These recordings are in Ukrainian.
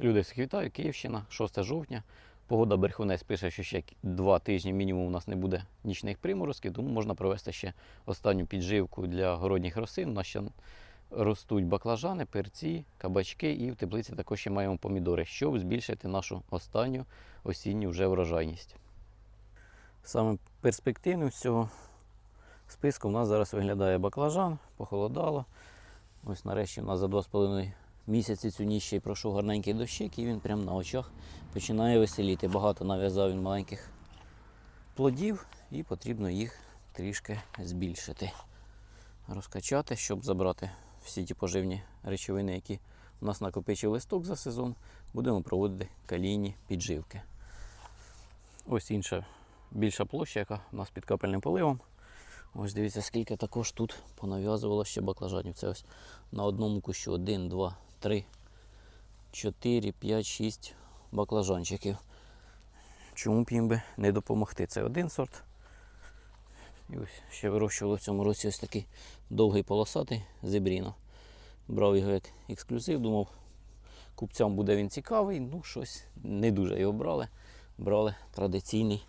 Люди всіх вітаю, Київщина, 6 жовтня. Погода Берхунець пише, що ще два тижні мінімум у нас не буде нічних приморозків, тому можна провести ще останню підживку для городніх рослин. У нас ще ростуть баклажани, перці, кабачки і в теплиці також ще маємо помідори, щоб збільшити нашу останню осінню вже врожайність. Саме перспективним з цього списку у нас зараз виглядає баклажан, похолодало. Ось нарешті у нас за 2,5 місяці цю ніч ще й пройшов гарненький дощик, і він прямо на очах починає веселіти. Багато нав'язав він маленьких плодів, і потрібно їх трішки збільшити. Розкачати, щоб забрати всі ті поживні речовини, які у нас накопичив листок за сезон, будемо проводити калійні підживки. Ось інша більша площа, яка у нас під капельним поливом. Ось дивіться, скільки також тут понав'язувало ще баклажанів. Це ось на одному кущу 1, 2, 3, 4, 5, 6 баклажанчиків. Чому б їм би не допомогти? Це один сорт. І ось ще вирощували в цьому році ось такий довгий полосатий зебріно. Брав його як ексклюзив, думав, купцям буде він цікавий, ну щось не дуже його брали. Брали традиційний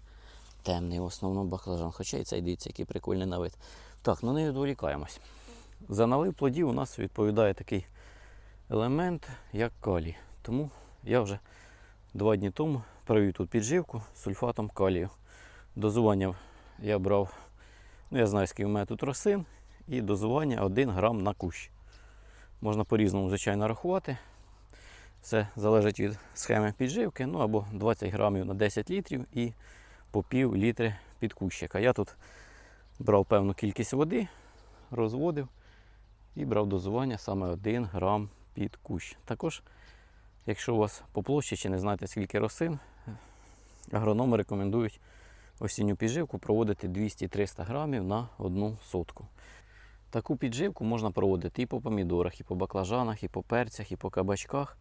темний в основному баклажан. Хоча і цей дивіться, який прикольний на вид. Так, ну не відволікаємось. За налив плодів у нас відповідає такий елемент, як калій. Тому я вже два дні тому провів тут підживку з сульфатом калію. Дозування я брав, ну я знаю, скільки в мене тут рослин, і дозування 1 грам на кущ. Можна по-різному, звичайно, рахувати. Все залежить від схеми підживки, ну або 20 грамів на 10 літрів і по пів літри під кущика. Я тут брав певну кількість води, розводив і брав дозування саме 1 грам під кущ. Також, якщо у вас по площі чи не знаєте скільки рослин, агрономи рекомендують осінню підживку проводити 200-300 грамів на одну сотку. Таку підживку можна проводити і по помідорах, і по баклажанах, і по перцях, і по кабачках.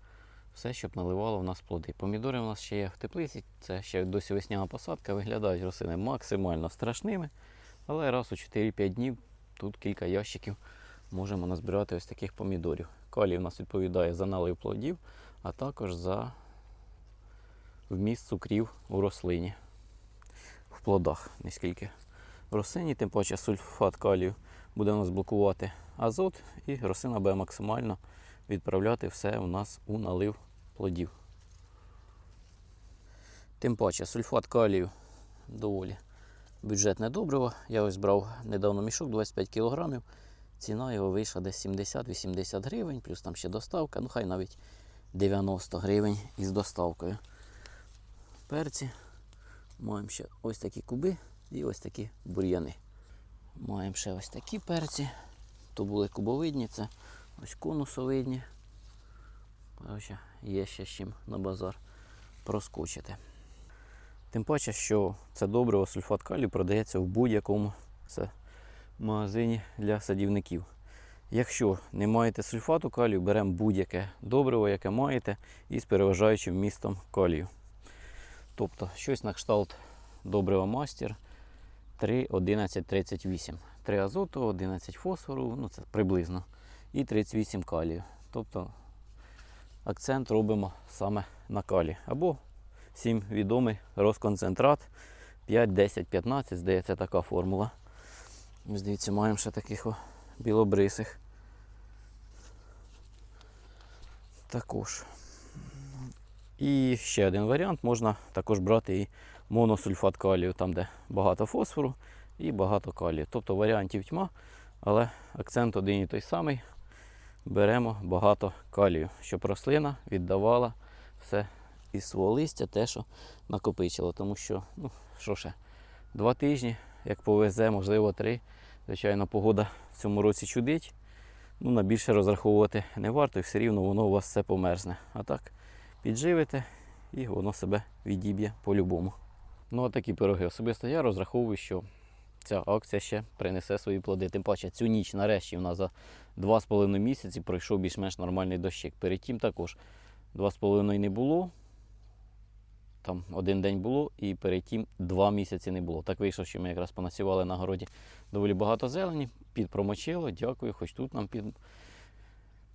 Все, щоб наливало в нас плоди. Помідори у нас ще є в теплиці, це ще досі весняна посадка, виглядають рослини максимально страшними. Але раз у 4-5 днів тут кілька ящиків можемо назбирати ось таких помідорів. Калій у нас відповідає за налив плодів, а також за вміст цукрів у рослині. В плодах, не скільки в рослині, тим паче сульфат калію буде у нас блокувати азот, і рослина буде максимально відправляти все у нас у налив плодів. Тим паче сульфат калію доволі бюджетне добриво. Я ось брав недавно мішок 25 кг. Ціна його вийшла десь 70-80 гривень, плюс там ще доставка, ну хай навіть 90 гривень із доставкою. Перці. Маємо ще ось такі куби і ось такі бур'яни. Маємо ще ось такі перці. То були кубовидні, це ось конусовидні. Коротше, є ще з чим на базар проскочити. Тим паче, що це добриво сульфат калію продається в будь-якому це магазині для садівників. Якщо не маєте сульфату калію, беремо будь-яке добриво, яке маєте, із переважаючим містом калію. Тобто щось на кшталт добрива мастер 3, 11, 38. 3 азоту, 11 фосфору, ну це приблизно, і 38 калію. Тобто акцент робимо саме на калі. Або всім відомий розконцентрат 5, 10, 15, здається, така формула. Ось дивіться, маємо ще таких білобрисих. Також. І ще один варіант, можна також брати і моносульфат калію, там де багато фосфору і багато калію. Тобто варіантів тьма, але акцент один і той самий. Беремо багато калію, щоб рослина віддавала все із свого листя, те, що накопичило. Тому що, ну, що ще, два тижні, як повезе, можливо, три. Звичайно, погода в цьому році чудить. Ну, на більше розраховувати не варто, і все рівно воно у вас все померзне. А так, підживите і воно себе відіб'є по-любому. Ну, а такі пироги. Особисто я розраховую, що ця акція ще принесе свої плоди. Тим паче цю ніч нарешті в нас за 2,5 місяці пройшов більш-менш нормальний дощик. Перед тим також 2,5 не було. Там один день було, і перед тим два місяці не було. Так вийшло, що ми якраз понасівали на городі доволі багато зелені, підпромочило. Дякую, хоч тут нам під,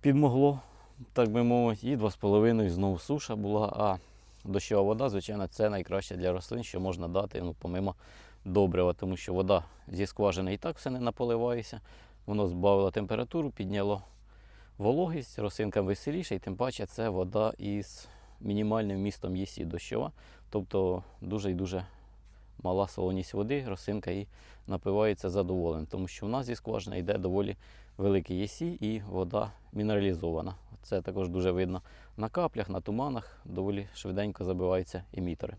підмогло. так би мовити, і 2,5 знову суша була. А дощова вода, звичайно, це найкраще для рослин, що можна дати, ну, помимо добрива, тому що вода зі скважини і так все не наполивається. Воно збавило температуру, підняло вологість, рослинкам веселіше, і тим паче це вода із мінімальним вмістом ЄСІ дощова. Тобто дуже і дуже мала солоність води, рослинка і напивається задоволенням, тому що в нас зі скважини йде доволі великий ЄСІ і вода мінералізована. Це також дуже видно на каплях, на туманах, доволі швиденько забиваються емітори.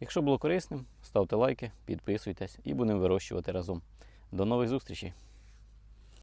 Якщо було корисним, ставте лайки, підписуйтесь і будемо вирощувати разом. До нових зустрічей!